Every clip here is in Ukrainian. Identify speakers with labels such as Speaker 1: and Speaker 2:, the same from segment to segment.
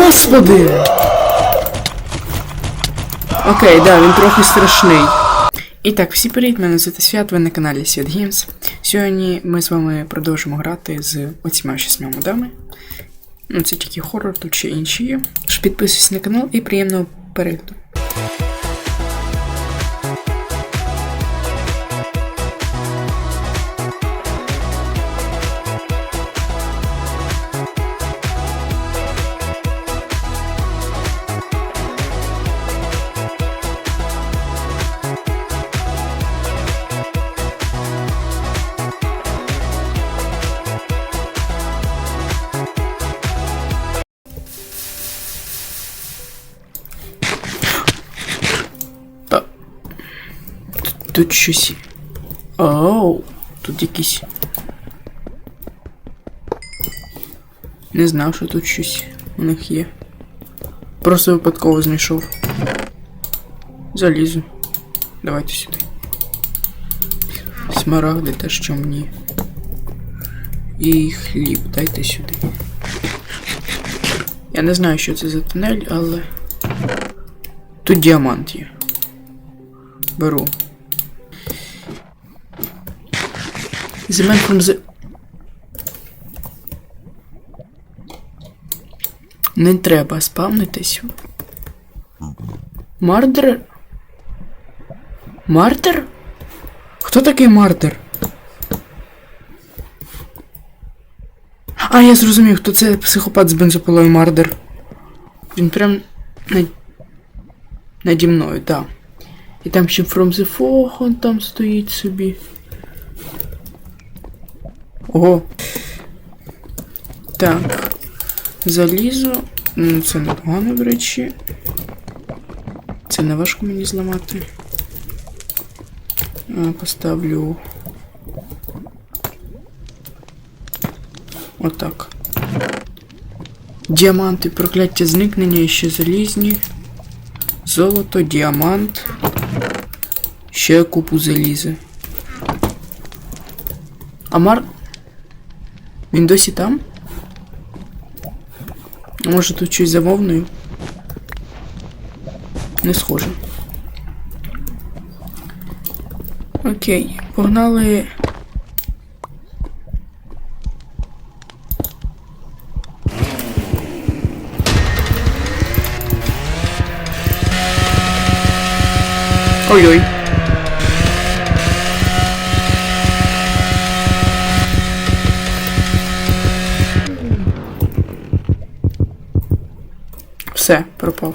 Speaker 1: Господи! Окей, да, він трохи страшний. І так, всі привіт, мене звати Свят, ви на каналі Свят Гімс. Сьогодні ми з вами продовжимо грати з оціма шістьма модами. Ну, це тільки хоррор, тут ще інші є. Тож підписуйтесь на канал і приємного перегляду. Тут, щось. Оу, тут якісь. Не знав, що тут щось у них є. Просто випадково знайшов. Залізу. Давайте сюди. Смарагди та що мені. І хліб, дайте сюди. Я не знаю, що це за тунель, але. Тут діамант є. Беру. The man from the... Не треба спавнитись. Мардер? Мардер? Хто такий мардер? А, я зрозумів, хто це психопат з бензопилою Мардер. Він прям на... наді мною, так. І там ще From the Fog он там стоїть собі. Ого. Так. Залізо. Ну, це непогано, до речі. Це не важко мені зламати. Поставлю. Отак. Діаманти, прокляття зникнення ще залізні. Золото, діамант. Ще купу заліза. А Мар... Він досі там? Може тут щось за вовною? Не схоже. Окей, погнали. Ой-ой. Все, пропав.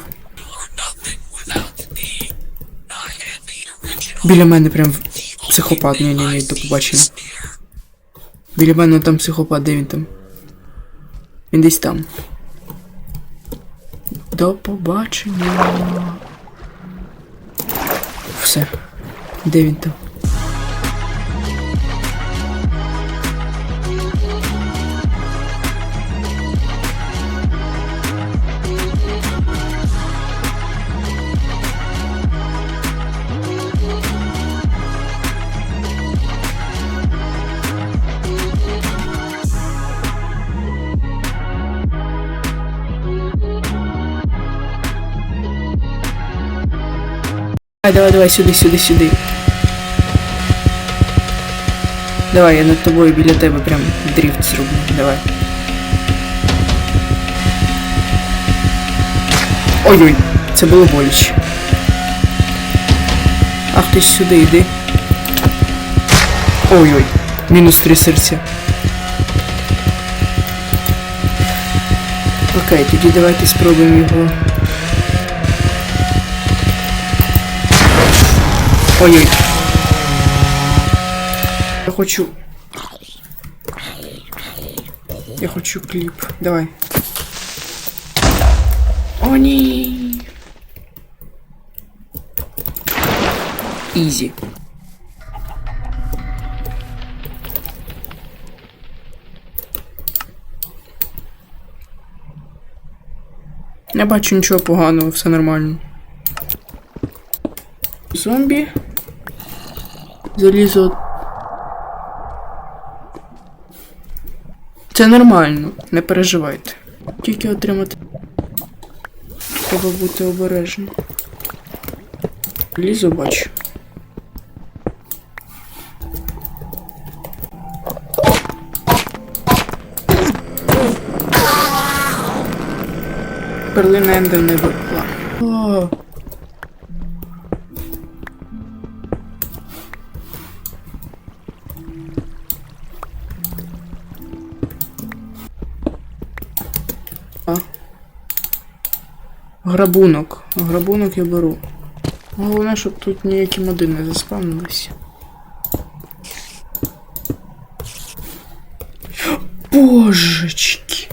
Speaker 1: Біля мене прям психопат. Ні, ні, ні, до побачення. Біля мене там психопат, де він там? Він десь там. До побачення. Все. Де він там? Давай, давай, давай, сюди, сюди, сюди. Давай, я над тобою біля тебе прям дріфт зроблю. Давай. Ой-ой, це було боляче. Ах ти ж сюди йди. Ой-ой, мінус три серця. Окей, тоді давайте спробуємо його. Ой-ой. Я хочу. Я хочу кліп. Давай. О, ні. Ізі. Не бачу нічого поганого, все нормально. Зомбі. Залізо. Це нормально, не переживайте. Тільки отримати Треба бути обережним. Лізу бачу. Перлина Ендер не випала. Грабунок. Грабунок я беру. Головне, щоб тут ніякі моди не заспавнилися. Божечки.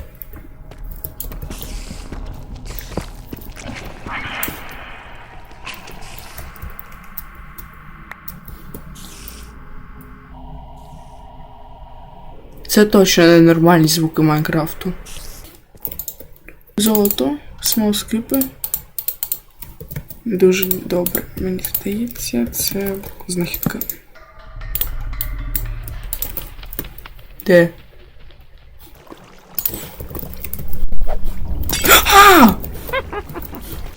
Speaker 1: Це точно не нормальні звуки Майнкрафту. Золото, смолскипи. Дуже добре. Мені здається, це знахідка. Де? А!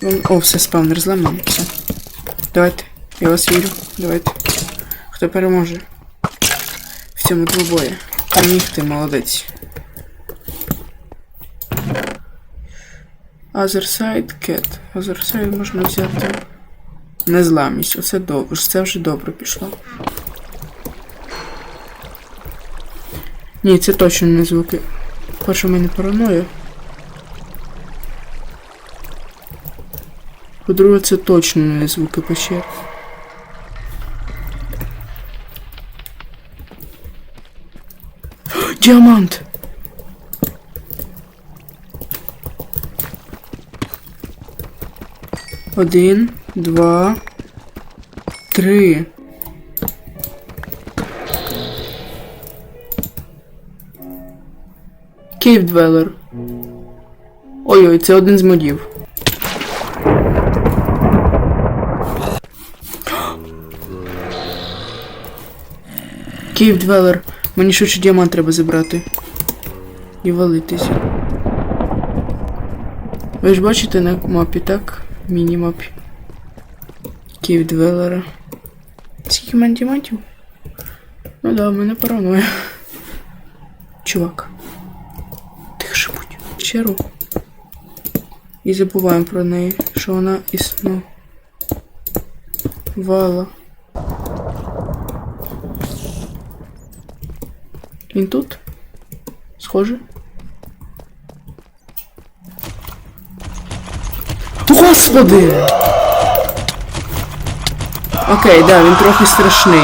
Speaker 1: Ну, О, все, спавнер зламаний. Все. Давайте. Я вас вірю. Давайте. Хто переможе? В цьому двобої. Переміг ти, молодець. Other side cat. Other side можна взяти. Незламність. Оце добре. Це вже добре пішло. Ні, це точно не звуки. Перше, мене параноя. По-друге, це точно не звуки печер. Діамант! Один, два, три. Кейв Двелер. Ой-ой, це один з модів. Кейв Двелер. Мені швидше діамант треба забрати. І валитися. Ви ж бачите на мапі, так? Міні-мапі. Кейв Двелера. Скільки мене? Ну да, в мене параноя. Чувак. Тихше будь. Черу. І забуваємо про неї, що вона існувала. Він тут? Схоже? Господи! Окей, да, він трохи страшний.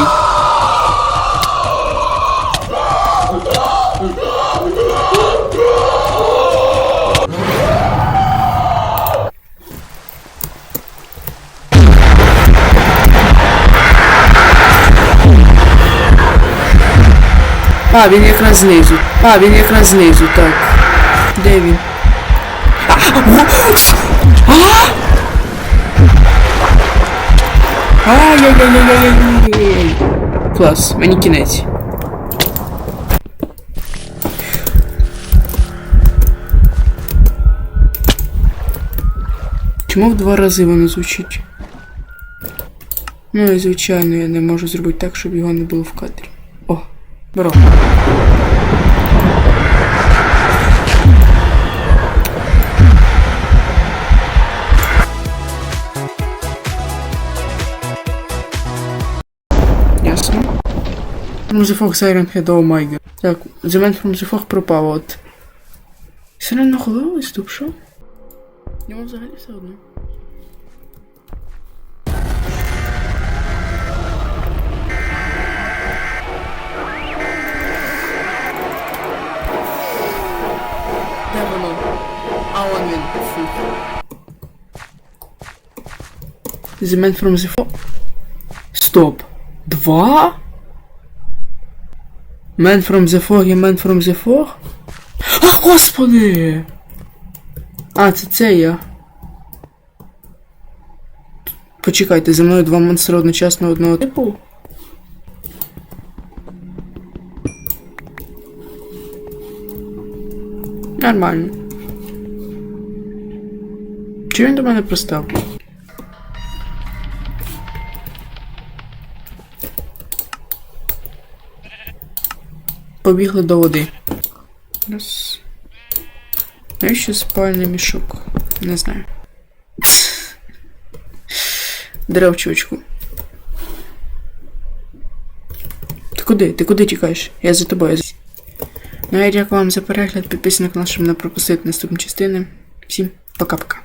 Speaker 1: А, він якраз знизу. А, він якраз знизу, так. Де він? Ай-яй-яй-яй-яй-яй-яй. Клас, мені кінець. Чому в два рази воно звучить? Ну і звичайно, я не можу зробити так, щоб його не було в кадрі. О, бро. From the Fog Siren Head, о май гад. Так, The Man from the Fog пропав, от. Сирена голову виступ, що? Йому взагалі все одно. Де воно? А он він. Фу. The Man from the Fog. Стоп. Два? Man from the Fog і Man from the Fog? А, господи! А, це це я. Почекайте, за мною два монстри одночасно одного типу. Нормально. Чого він до мене пристав? Побігли до води. Раз. Навіщо спальний мішок? Не знаю. Дерев чувачку. Ти куди? Ти куди тікаєш? Я за тобою. Ну я дякую вам за перегляд. Підписник наш, щоб не пропустити наступні частини. Всім пока-пока.